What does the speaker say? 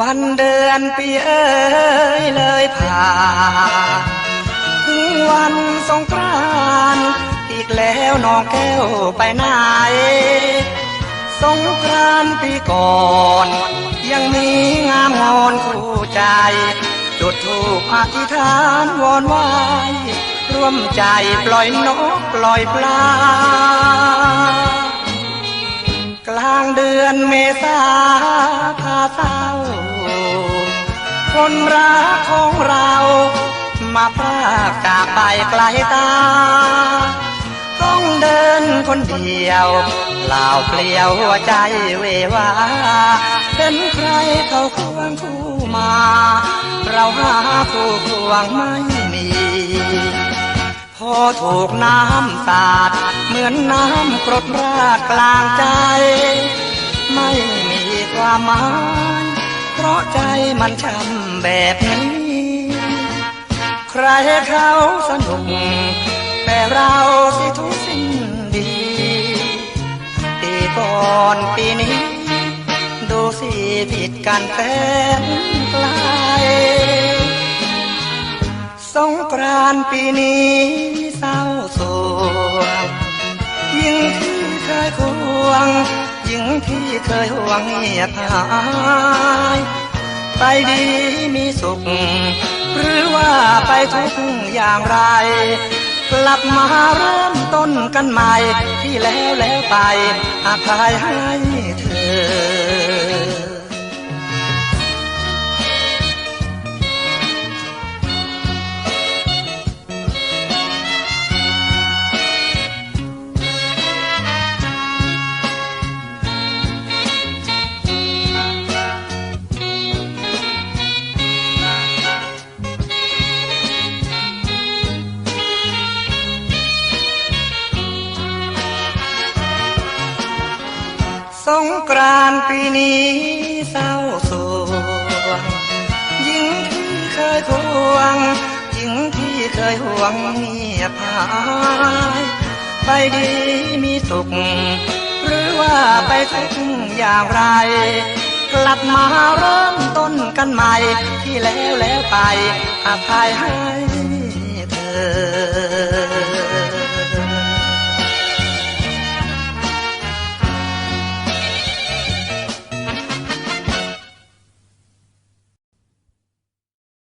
วันเดือนปีเอ้ยเลยผ่านถึงวันสงกรานต์อีกแล้วน้องแก้วไปไหน สงกรานต์ปีก่อน ยังมีงามงอนคู่ใจ จุดถูกอธิษฐานวอนไหวร่วมใจปล่อยนกปล่อยปลา กลางเดือนเมษาพาเศร้า คนรักของเรา มาพรากจากไปไกลตา ต้องเดินคนเดียวเปล่าเปลี่ยวหัวใจเววาเห็นใครเขาควงคู่มา เราหาคู่ควงไม่มีพอถูกน้ำสาด เหมือนน้ำกรดราดกลางใจ ไม่มีความหมาย มันช้ำแบบนี้ ใครเขาสนุก แต่เราสิทุกสิ่งดี ปีก่อนปีนี้ ดูสิผิดกันแสนไกลสงกรานต์ปีนี้เศร้าโศกยิ่งที่เคยควงยิ่งที่เคยหวงเงียบหาย ไปดีมีสุข หรือว่าไปทุกข์อย่างไร กลับมาเริ่มต้นกันใหม่ที่แล้วแล้วไปอภัยให้เธอ สงกรานปีนี้เศร้าโศกยิ่งที่เคยควงยิ่งที่เคยห่วงเงียบหายไปดีมีสุข หรือว่าไปทุกข์อย่างไร กลับมาเริ่มต้นกันใหม่ที่แล้วแล้วไปอภัยให้